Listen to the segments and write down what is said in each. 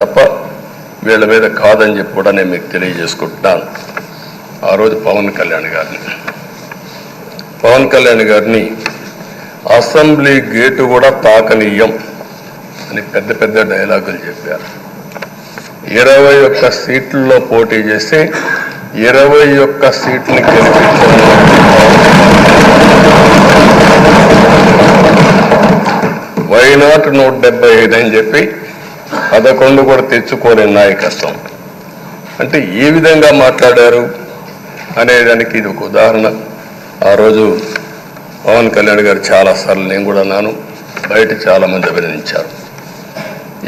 తప్ప వీళ్ళ మీద కాదని చెప్పి కూడా నేను మీకు తెలియజేసుకుంటున్నాను. ఆ రోజు పవన్ కళ్యాణ్ గారిని. పవన్ కళ్యాణ్ గారిని అసెంబ్లీ గేటు కూడా తాకనీయం అని పెద్ద పెద్ద డైలాగులు చెప్పారు. ఇరవై ఒక్క సీట్లలో పోటీ చేస్తే ఇరవై ఒక్క సీట్ని గెలిపించారు వైనాట్ నూట డెబ్బై ఐదు అని చెప్పి పదకొండు కూడా తెచ్చుకోలేని నాయకత్వం. అంటే ఏ విధంగా మాట్లాడారు అనేదానికి ఇది ఒక ఉదాహరణ. ఆ రోజు పవన్ కళ్యాణ్ గారు చాలాసార్లు నేను కూడా అన్నాను బయట చాలామంది అభినందించారు.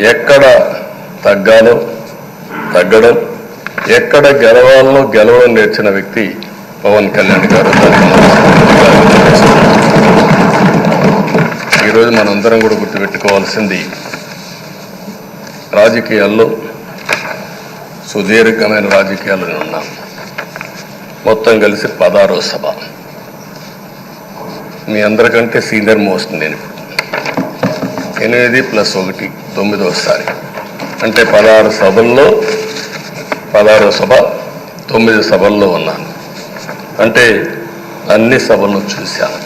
ఎక్కడ తగ్గాలో తగ్గడం ఎక్కడ గెలవాలో గెలవడం నేర్చిన వ్యక్తి పవన్ కళ్యాణ్ గారు. ఈరోజు మనందరం కూడా గుర్తుపెట్టుకోవాల్సింది రాజకీయాల్లో సుదీర్ఘమైన రాజకీయాల్లో ఉన్నాం మొత్తం కలిసి పదారో సభ. మీ అందరికంటే సీనియర్ మోస్ట్ నేను ఎనిమిది ప్లస్ ఒకటి తొమ్మిదోసారి అంటే పదహారు సభల్లో పదహారో సభ తొమ్మిది సభల్లో ఉన్నాను. అంటే అన్ని సభలను చూశాను.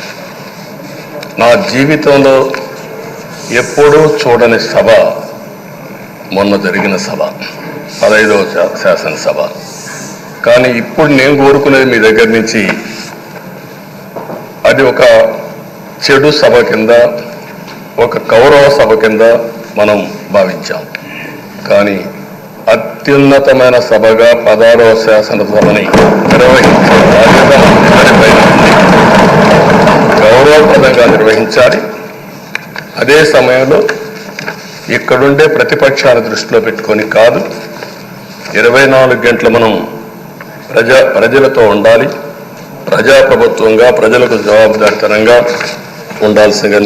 నా జీవితంలో ఎప్పుడూ చూడని సభ మొన్న జరిగిన సభ పదహైదవ శా- శాసనసభ. కానీ ఇప్పుడు నేను కోరుకునేది మీ దగ్గర నుంచి అది ఒక చెడు సభ కింద ఒక కౌరవ సభ కింద మనం భావించాం. కానీ అత్యున్నతమైన సభగా పదహారవ శాసనసభని నిర్వహించే బాధ్యత గౌరవప్రదంగా నిర్వహించాలి. అదే సమయంలో ఇక్కడుండే ప్రతిపక్షాల దృష్టిలో పెట్టుకొని కాదు ఇరవై నాలుగు గంటలు మనం ప్రజా ప్రజలతో ఉండాలి. ప్రజాప్రభుత్వంగా ప్రజలకు జవాబుదారితనంగా ఉండాల్సిందిగా